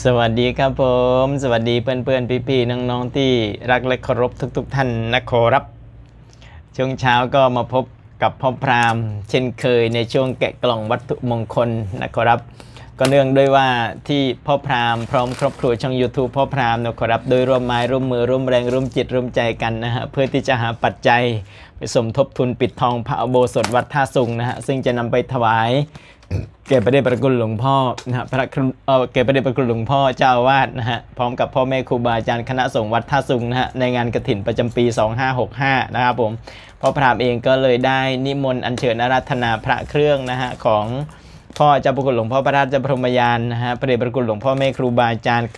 สวัสดีครับผม สวัสดีเพื่อนๆพี่ๆน้องๆที่รักและเคารพทุก ๆ ท่านนะครับ ช่วงเช้าก็มาพบกับพ่อพราหมณ์เช่นเคยในช่วงแกะกล่องวัตถุมงคลนะครับ ก็เนื่องด้วยว่าที่พ่อพราหมณ์พร้อมครอบครัวช่อง YouTube พ่อพราหมณ์นะครับโดยร่วมไม้ร่วมมือร่วมแรงร่วมจิตร่วมใจกันนะฮะเพื่อที่จะหาปัจจัยไปสมทบทุนปิดทองพระอุโบสถวัดท่าสุงนะฮะซึ่งจะนำไปถวายเก็บประเดชประคุณหลวงพ่อนะฮะพระเออเก็บประเดชประคุณหลวงพ่อเจ้าอาวาสนะฮะพร้อมกับพ่อแม่ครูบาอาจารย์คณะสงฆ์วัดท่าสุงนะฮะในงานกฐินประจำปี 2565 นะครับผมพ่อพรามเองก็เลยได้นิมนต์อัญเชิญอาราธนาพระเครื่องนะฮะของ พ่อเจ้าประคุณหลวงพ่อพระราชพรหมยานนะฮะพระเดชประคุณหลวงพ่อแม่ครูบาอาจารย์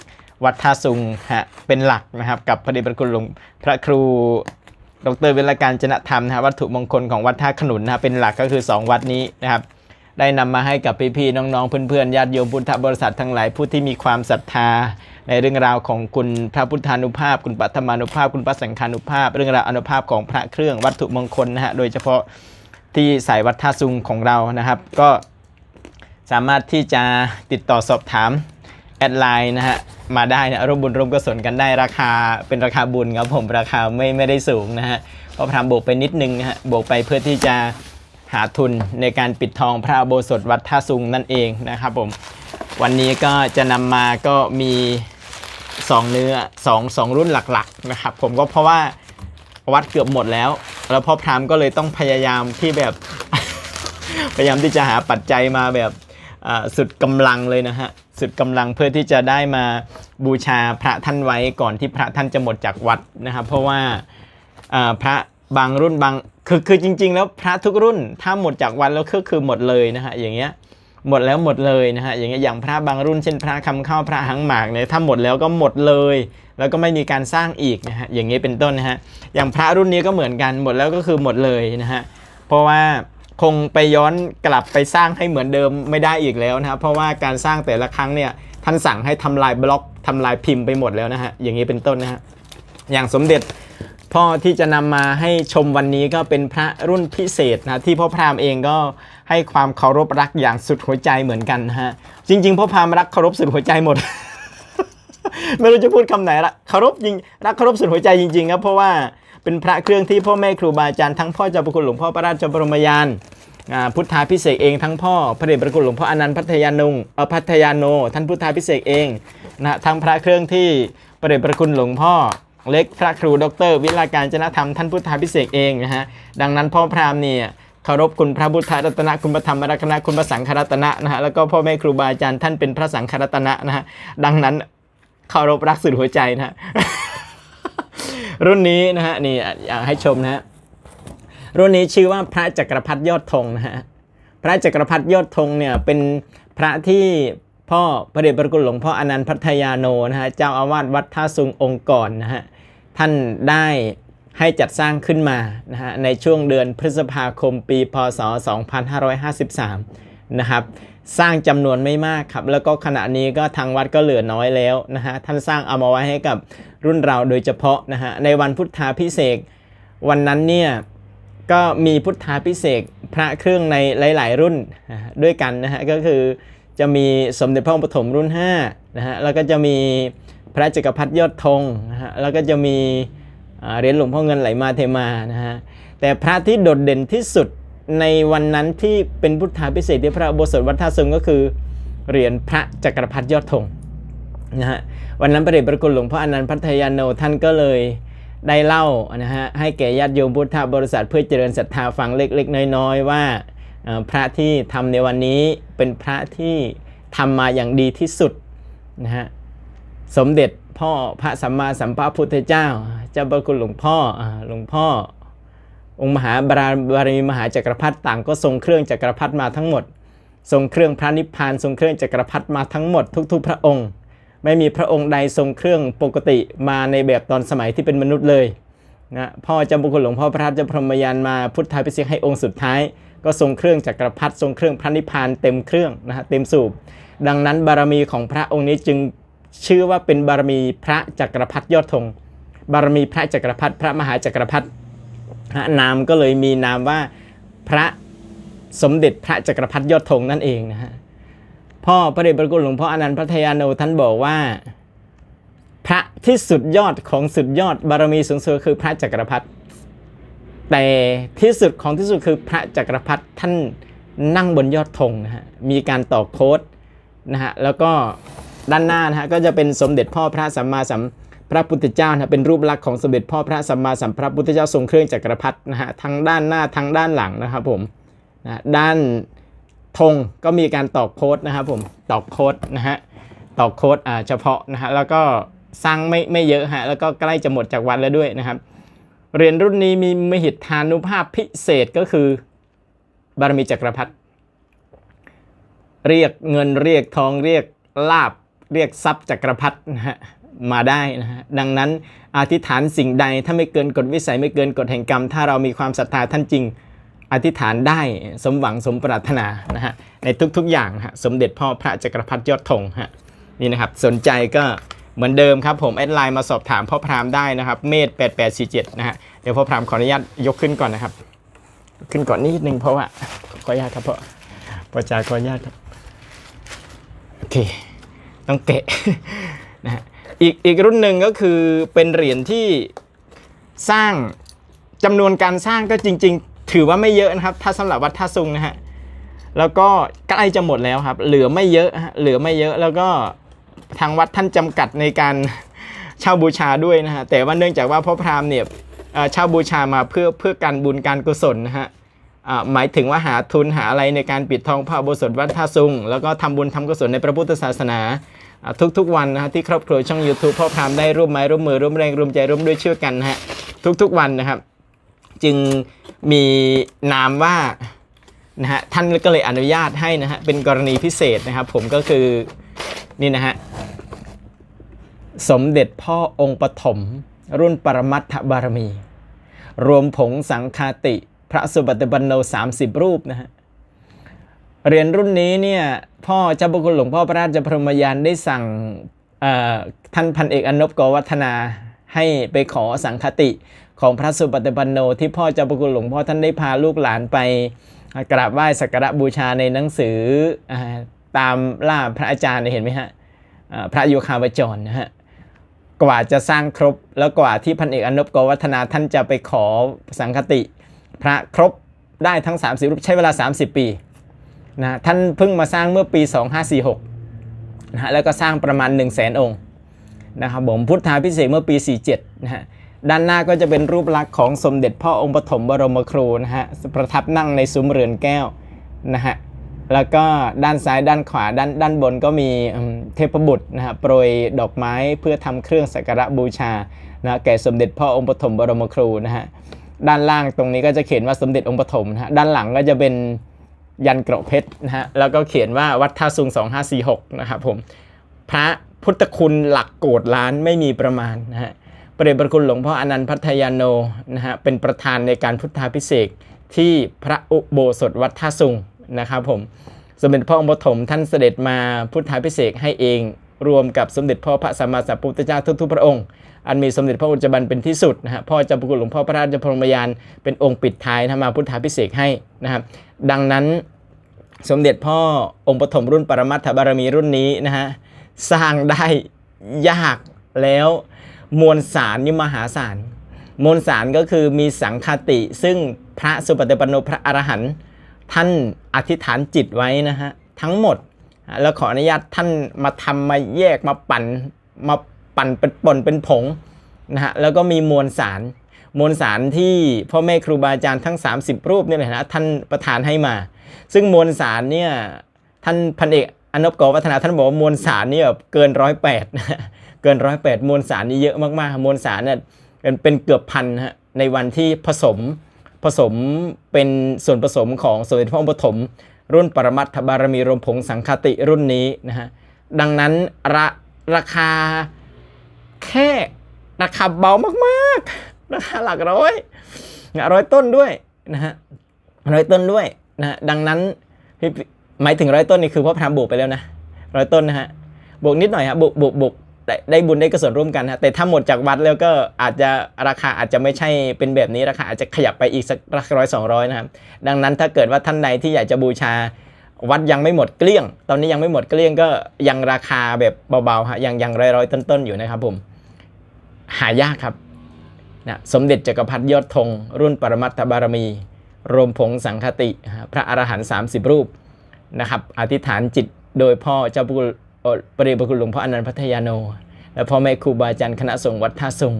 วัดท่าสุงฮะเป็นหลักนะครับ กับพระเดชประคุณหลวงพระครูดรเวลการจนธรรมนะฮะวัตถุมงคลของวัดท่าขนุนนะฮะเป็นหลักก็คือ 2 วัดนี้นะครับ ได้นำมาให้กับพี่ๆน้องๆเพื่อนๆญาติโยมพุทธบริษัททั้งหลายผู้ที่มีความศรัทธา ในเรื่องราวของคุณพระพุทธานุภาพ คุณปัตมานุภาพ คุณพระสังฆานุภาพ เรื่องราวอนุภาพของพระเครื่องวัตถุมงคลนะฮะโดยเฉพาะที่สายวัดท่าซุงของเรานะครับ ก็ สามารถที่จะติดต่อสอบถามแอดไลน์นะฮะมาได้นะร่วมบุญร่วมกุศลกันได้ราคาเป็นราคาบุญครับผมราคาไม่ไม่ได้สูงนะฮะก็พรามบวกไปนิดนึงนะฮะบวกไปเพื่อที่จะหาทุนในการปิดทองพระอุโบสถวัดท่าซุงนั่นเองนะครับผมวันนี้ก็จะนำมาก็มี2เนื้อ2 2รุ่นหลักๆนะครับผมก็เพราะว่าวัดเกือบหมดแล้ว แล้วพ่อพรามก็เลยต้องพยายามที่แบบ พยายามที่จะหาปัจจัยมาแบบ สุดกำลังเลยนะฮะสุดกำลังเพื่อที่จะได้มาบูชาพระท่านไว้ก่อนที่พระท่านจะหมดจากวัดนะครับเพราะว่าพระบางรุ่นบางคือคือจริง ๆ แล้วพระทุกรุ่นถ้าหมดจากวันแล้วก็คือหมดเลยนะฮะอย่างเงี้ยหมดแล้วหมดเลยนะฮะอย่างเงี้ยอย่างพระบางรุ่นเช่นพระคำเข้าพระหังหมากเนี่ยถ้าหมดแล้วก็หมดเลย แล้วก็ไม่มีการสร้างอีกนะฮะอย่างนี้เป็นต้นนะฮะอย่างพระรุ่นนี้ก็เหมือนกันหมดแล้วก็คือหมดเลยนะฮะเพราะว่า คงไปย้อนกลับไปสร้างให้เหมือนเดิมไม่ได้อีกแล้วนะครับ เพราะว่าการสร้างแต่ละครั้งเนี่ยท่านสั่งให้ทำลายบล็อกทำลายพิมพ์ไปหมดแล้วนะฮะอย่างนี้เป็นต้นนะฮะอย่างสมเด็จพ่อที่จะนำมาให้ชมวันนี้ก็เป็นพระรุ่นพิเศษนะที่พ่อพราหมณ์เองก็ให้ความเคารพรักอย่างสุดหัวใจเหมือนกันนะฮะจริง ๆ พ่อพราหมณ์รักเคารพสุดหัวใจหมด ไม่รู้จะพูดคำไหนละเคารพจริงรักเคารพสุดหัวใจจริงๆครับเพราะว่า เป็นพระเครื่องที่พ่อแม่ครูบาอาจารย์ทั้งพ่อเจ้าประคุณหลวงพ่อพระราชบรมยานพุทธาพิเศษเองทั้งพ่อพระเดชพระคุณหลวงพ่ออนันต์พัทยานุงพัทยาโน ท่านพุทธาพิเศษเองนะฮะทั้งพระเครื่องที่พระเดชพระคุณหลวงพ่อเล็กพระครูดร วิลาการจนธรรมท่านพุทธาพิเศษเองนะฮะดังนั้นพ่อพราหมณ์เนี่ยเคารพคุณพระพุทธรัตนะคุณพระธรรมรัตนะคุณพระสังฆรัตนะนะฮะแล้วก็พ่อแม่ครูบาอาจารย์ท่านเป็นพระสังฆรัตนะนะฮะดังนั้นเคารพรักสุดหัวใจนะฮะ รุ่นนี้นะฮะนี่อยากให้ชมนะฮะรุ่นนี้ชื่อว่าพระจักรพรรดิยอดธงนะฮะพระจักรพรรดิยอดธงเนี่ยเป็นพระที่พ่อพระเดชพระคุณหลวงพ่ออนันต์พัทยาโนนะฮะเจ้าอาวาสวัดท่าซุงองค์ก่อนนะฮะท่านได้ให้จัดสร้างขึ้นมานะฮะในช่วงเดือนพฤษภาคมปีพศ 2553 นะครับ สร้างจำนวนไม่มากครับ แล้วก็ขณะนี้ก็ทางวัดก็เหลือน้อยแล้วนะฮะท่านสร้างเอามาไว้ให้กับรุ่นเราโดยเฉพาะนะฮะในวันพุทธาพิเศษวันนั้นเนี่ยก็มีพุทธาพิเศษพระเครื่องในหลาย ๆ รุ่นด้วยกันนะฮะก็คือจะมีสมเด็จพระองค์ปฐมรุ่น5นะฮะแล้วก็จะมีพระจักรพรรดิยอดธงนะฮะแล้วก็จะมีเหรียญหลวงพ่อเงินไหลมาเทมานะฮะแต่พระที่โดดเด่นที่สุด ในวันนั้นที่เป็นพุทธาพิเศษที่พระอุโบสถวัดท่าซุงก็คือเหรียญพระจักรพรรดิยอดธงนะฮะวันนั้นพระเดชพระคุณหลวงพ่ออนันต์พัทยาโนท่านก็เลยได้เล่านะฮะให้แก่ญาติโยมพุทธบริษัทเพื่อเจริญศรัทธาฟังเล็กๆ น้อยๆว่าพระที่ทำในวันนี้เป็นพระที่ทำมาอย่างดีที่สุดนะฮะสมเด็จพ่อพระสัมมาสัมพุทธเจ้า เจ้าพระคุณหลวงพ่อหลวงพ่อ องค์มหาบารบารมีมหาจักรพรรดิต่างก็ทรงเครื่องจักรพรรดิมาทั้งหมด ทรงเครื่องพระนิพพานทรงเครื่องจักรพรรดิมาทั้งหมดทุก ๆ พระองค์ ไม่มีพระองค์ใดทรงเครื่องปกติมาในแบบตอนสมัยที่เป็นมนุษย์เลยนะพ่อจ้าบุคุณหลวงพ่อพระราชพรหมยานมาพุทธาพิเศษให้องค์สุดท้าย ก็ทรงเครื่องจักรพรรดิทรงเครื่องพระนิพพานเต็มเครื่องนะฮะเต็มสูบ ดังนั้นบารมีของพระองค์นี้จึงชื่อว่าเป็นบารมีพระจักรพรรดิยอดธงบารมีพระจักรพรรดิพระมหาจักรพรรดิ นะฮะนามก็เลยมีนามว่าพระสมเด็จพระจักรพรรดิยอดธงนั่นเองนะฮะพ่อพระเดชพระคุณหลวงพ่ออนันต์พัทยาโนท่านบอกว่า พระที่สุดยอดของสุดยอดบารมีสูงสุดคือพระจักรพรรดิแต่ที่สุดของที่สุดคือพระจักรพรรดิท่านนั่งบนยอดธงนะฮะมีการต่อโค้ดนะฮะแล้วก็ด้านหน้านะฮะก็จะเป็นสมเด็จพ่อพระสัมมาสัมพ พระพุทธเจ้านะเป็นรูปลักษณ์ของสมเด็จพ่อพระสัมมาสัมพระพุทธเจ้าทรงเครื่องจักรพรรดินะฮะทั้งด้านหน้าทั้งด้านหลังนะครับผมนะด้านธงก็มีการตอกโค้ดนะครับผมตอกโค้ดนะฮะตอกโค้ดอ่าเฉพาะนะฮะแล้วก็สร้างไม่ไม่เยอะฮะแล้วก็ใกล้จะหมดจากวันแล้วด้วยนะครับเหรียญรุ่นนี้มีมหิทธานุภาพพิเศษก็คือบารมีจักรพรรดิเรียกเงินเรียกทองเรียกลาบเรียกทรัพย์จักรพรรดินะฮะ มาได้นะฮะดังนั้นอธิษฐานสิ่งใดถ้าไม่เกินกฎวิสัยไม่เกินกฎแห่งกรรม ถ้าเรามีความศรัทธาท่านจริง อธิษฐานได้สมหวังสมปรารถนานะฮะในทุกๆอย่างฮะสมเด็จพ่อพระจักรพรรดิยอดธงฮะนี่นะครับสนใจก็เหมือนเดิมครับผมแอดไลน์มาสอบถามพ่อพรามได้นะครับ เมธ8847นะฮะเดี๋ยวพ่อพรามขออนุญาตยกขึ้นก่อนนะครับ ขึ้นก่อนนิดนึงเพราะว่าขออนุญาตครับพ่อพ่อจ่าขออนุญาตครับโอเคต้องเกะนะฮะ อีกอีกรุ่นหนึ่งก็คือเป็นเหรียญที่สร้างจำนวนการสร้างก็จริง ๆ ถือว่าไม่เยอะนะครับ ถ้าสำหรับวัดท่าซุงนะฮะแล้วก็ใกล้จะหมดแล้วครับ เหลือไม่เยอะฮะเหลือไม่เยอะแล้วก็ทางวัดท่านจำกัดในการเช่าบูชาด้วยนะฮะแต่ว่าเนื่องจากว่าพ่อพราหมณ์เนี่ยเช่าบูชามาเพื่อเพื่อการบุญการกุศลนะฮะหมายถึงว่าหาทุนหาอะไรในการปิดทองพระโบสถวัดท่าซุง แล้วก็ทำบุญทำกุศลในพระพุทธศาสนา ทุกๆวันนะฮะที่ครอบครัวช่อง YouTube พ่อพรามได้ร่วมไม้ร่วมมือร่วมแรงร่วมใจร่วมด้วยช่วยกันนะฮะทุกๆวันนะครับ จึงมีนามว่านะฮะท่านก็เลยอนุญาตให้นะฮะเป็นกรณีพิเศษนะครับ ผมก็คือนี่นะฮะสมเด็จพ่อองค์ปฐมรุ่นปรมัตถบารมี รวมผงสังคาติ พระสุปฏิปันโน30 รูปนะฮะ เหรียญรุ่นนี้เนี่ยพ่อเจ้าพระคุณหลวงพ่อพระราชพรหมยานได้สั่งท่านพันเอกอนบกวัฒนาให้ไปขอสังคติของพระสุปฏิปันโนที่พ่อเจ้าพระคุณหลวงพ่อท่านได้พาลูกหลานไปกราบไหว้สักการะบูชาในหนังสืออตามล่าพระอาจารย์เห็นไหมฮะพระโยคาวจรนะฮะกว่าจะสร้างครบแล้วกว่าที่พันเอกอนบกวัฒนาท่านจะไปขอสังคติ พระครบได้ทั้ง 30 รูปใช้เวลา 30 ปี นะท่านเพิ่งมาสร้างเมื่อปี 2546นะฮะแล้วก็สร้างประมาณ 1 0 0 0 0แสนองค์นะครับผมพุทธาพิเศษเมื่อปี 47นะฮะด้านหน้าก็จะเป็นรูปลักษณ์ของสมเด็จพ่อองค์ปฐมบรมครูนะฮะประทับนั่งในซุ้มเรือนแก้วนะฮะแล้วก็ด้านซ้ายด้านขวาด้านด้านบนก็มีเทพบุตรนะฮะโปรยดอกไม้เพื่อทำเครื่องสักการะบูชานะแก่สมเด็จพ่อองค์ปฐมบรมครูนะฮะด้านล่างตรงนี้ก็จะเขียนว่าสมเด็จองค์ปฐมนะฮะด้านหลังก็จะเป็น ยันเกราะเพชรนะฮะแล้วก็เขียนว่าวัดท่าซุง 2546 นะครับผมพระพุทธคุณหลักโกดล้านไม่มีประมาณนะฮะพระเดชพระคุณหลวงพ่ออนันต์พัทยาโนนะฮะเป็นประธานในการพุทธาพิเศษที่พระอุโบสถวัดท่าสุงนะครับผมสมเด็จพ่อองค์ปฐมท่านเสด็จมาพุทธาพิเศษให้เอง รวมกับสมเด็จพ่อพระสัมมาสัมพุทธเจ้าทุกๆพระองค์ อันมีสมเด็จพระอุจจบันเป็นที่สุดนะฮะพ่อเจ้าพระคุณหลวงพ่อพระราชพรมยานเป็นองค์ปิดท้ายนะมาพุทธาพิเศษให้นะครับ ดังนั้นสมเด็จพ่อองค์ปฐมรุ่นปรมัตถบารมีรุ่นนี้นะฮะสร้างได้ยากแล้วมวลสารนี่มหาศาลมวลสารก็คือมีสังคติ ซึ่งพระสุปฏิปันโนพระอรหันต์ท่านอธิษฐานจิตไว้นะฮะทั้งหมด แล้วขออนุญาตท่านมาทำมาแยกมาปั่นมา ปั่นเป็นป่นเป็นผงนะฮะแล้วก็มีมวลสาร มวลสารที่พ่อแม่ครูบาอาจารย์ทั้ง 30 รูปเนี่ยแหละนะท่านประทานให้มา ซึ่งมวลสารเนี่ยท่านพันเอกอนบกวัฒนาท่านบอกว่ามวลสารนี่แบบเกินร้อยแปดเกินร้อยแปดมวลสารนี่เยอะมากๆ มวลสารเนี่ยเป็นเป็นเกือบพันฮะในวันที่ผสมผสมเป็นส่วนผสมของสมเด็จพระองค์ปฐมรุ่นปรมัตถบารมีรวมผงสังคติรุ่นนี้นะฮะดังนั้นราราคา แค่ราคาเบามากๆราคาหลักร้อยร้อยต้นด้วยนะฮะร้อยต้นด้วยนะฮะดังนั้นพี่หมายถึงร้อยต้นนี่คือพ่อพรามบวกไปแล้วนะร้อยต้นนะฮะบวกนิดหน่อยครับบวกบวกบวกได้ได้บุญได้กุศลร่วมกันฮะแต่ถ้าหมดจากวัดแล้วก็อาจจะราคาอาจจะไม่ใช่เป็นแบบนี้ราคาอาจจะขยับไปอีกสักร้อยสองร้อยนะครับดังนั้นถ้าเกิดว่าท่านใดที่อยากจะบูชาวัดยังไม่หมดเกลี้ยง ตอนนี้ยังไม่หมดเกลี้ยงก็ยังราคาแบบเบาๆฮะยังยังร้อยๆต้นๆอยู่นะครับผม หายากครับนะสมเด็จจักรพรรดิยอดธงรุ่นปรมัตถบารมี รวมผงสังคติ พระอรหันต์30รูปนะครับอธิษฐานจิตโดยพ่อเจ้าพระคุณเอ่อพระเดชพระคุณหลวงพ่ออนันต์พัทยาโน และพ่อแม่ครูบาอาจารย์คณะสงฆ์วัดท่าสุง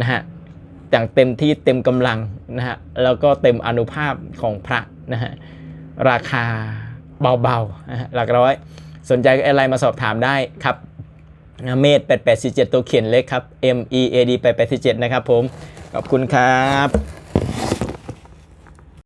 นะฮะอย่างเต็มที่เต็มกำลังนะฮะแล้วก็เต็มอนุภาพของพระนะฮะราคาเบาๆนะฮะหลักร้อย สนใจก็อะไรมาสอบถามได้ครับ เมด8847 ตัวเขียนเล็กครับ M E A D 8847 นะครับผม ขอบคุณครับ